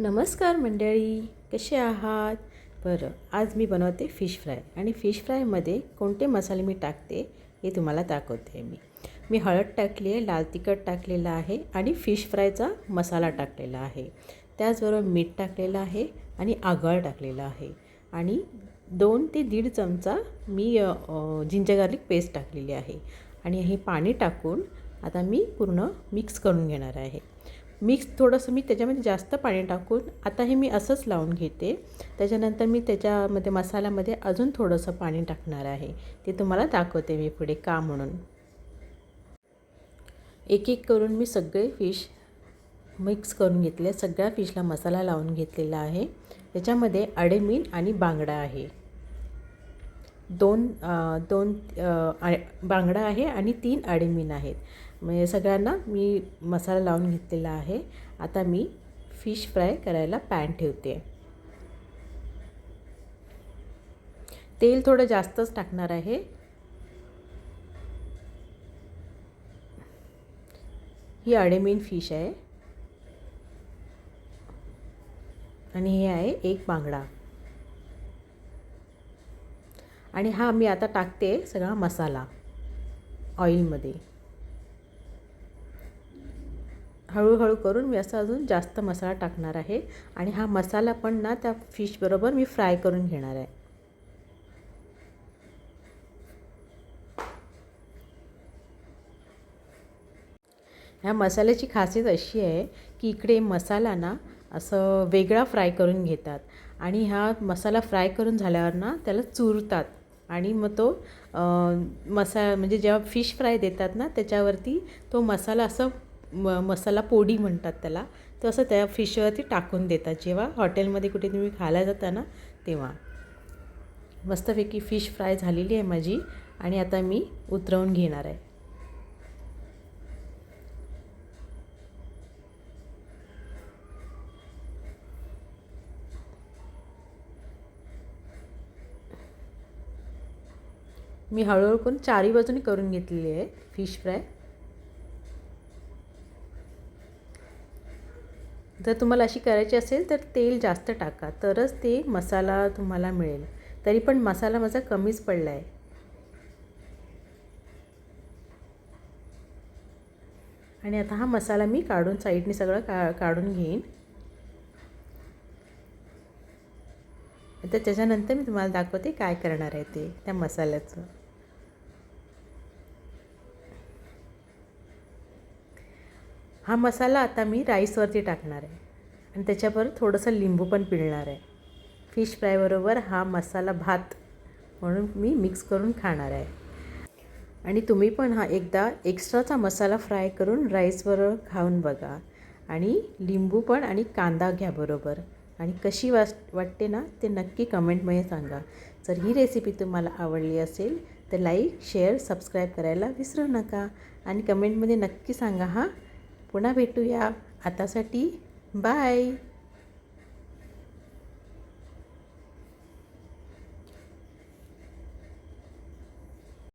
नमस्कार मंडळी कसे आहात? बरं आज मी बनवते फिश फ्राय. आणि फिश फ्रायमध्ये कोणते मसाले मी टाकते हे तुम्हाला दाखवते मी. मी हळद टाकली आहे लाल तिखट टाकलेलं आहे आणि फिश फ्रायचा मसाला टाकलेला आहे. त्याचबरोबर मीठ टाकलेलं आहे आणि आगळ टाकलेलं आहे. आणि दोन ते दीड चमचा मी जिंजर गार्लिक पेस्ट टाकलेली आहे. आणि हे पाणी टाकून आता मी पूर्ण मिक्स करून घेणार आहे. मिक्स थोडंसं मी त्याच्यामध्ये जास्त पाणी टाकून आता हे मी असंच लावून घेते. त्याच्यानंतर मी त्याच्यामध्ये मसाल्यामध्ये अजून थोडंसं पाणी टाकणार आहे. ते तुम्हाला दाखवते मी पुढे का म्हणून. एक एक करून मी सगळे फिश मिक्स करून घेतले. सगळ्या फिशला मसाला लावून घेतलेला आहे. त्याच्यामध्ये अडेमीन आणि बांगडा आहे. दोन दोन बांगडा आहे आणि तीन अडेमीन आहेत. म्हणजे सगळ्यांना मी मसाला लावून घेतलेला आहे. आता मी फिश फ्राय करायला पॅन ठेवते. तेल थोडं जास्तच टाकणार आहे. ही अडेमीन फिश आहे. आणि हे आहे एक बांगडा. आणि हा मी आता टाकते सगळा मसाला ऑइलमध्ये. हळूहळू करून मी असं अजून जास्त मसाला टाकणार आहे आणि हा मसाला पण ना त्या फिशबरोबर मी फ्राय करून घेणार आहे. ह्या मसाल्याची खासियत अशी आहे की इकडे मसाला ना असं वेगळा फ्राय करून घेतात आणि हा मसाला फ्राय करून झाल्यावर ना त्याला चुरतात. आणि मग तो मसा म्हणजे जेव्हा फिश फ्राय देतात ना त्याच्यावरती तो मसाला असं म मसाला पोडी म्हणतात त्याला तसं त्या फिशवरती टाकून देतात. जेव्हा हॉटेलमध्ये कुठे तुम्ही खायला जाता ना तेव्हा. मस्तपैकी फिश फ्राय झालेली आहे माझी आणि आता मी उतरवून घेणार आहे. मी हळूहळू करून चारही बाजूनी करून घेतलेली आहे. फिश फ्राय जर तुम्हाला अशी करायची असेल तर तेल जास्त टाका. तरच ते मसाला तुम्हाला मिळेल. तरी पण मसाला माझा कमीच पडला आहे आणि आता हा मसाला मी काढून साईडने सगळं का काढून घेईन. तर त्याच्यानंतर मी तुम्हाला दाखवते काय करणार आहे ते त्या मसाल्याचं. हा मसाला आता मी राईसवरती टाकणार आहे. आणि त्याच्याबरोबर थोडंसं लिंबू पण पिळणार आहे. फिश फ्रायबरोबर हा मसाला भात म्हणून मी मिक्स करून खाणार आहे. आणि तुम्ही पण हा एकदा एक्स्ट्राचा मसाला फ्राय करून राईसबरोबर खाऊन बघा. आणि लिंबू पण आणि कांदा घ्या बरोबर. आणि कशी वास वाटते ना ते नक्की कमेंटमध्ये सांगा. जर ही रेसिपी तुम्हाला आवडली असेल तर लाईक शेअर सबस्क्राईब करायला विसरू नका. आणि कमेंटमध्ये नक्की सांगा हां पुन्हा भेटूया. आतासाठी बाय.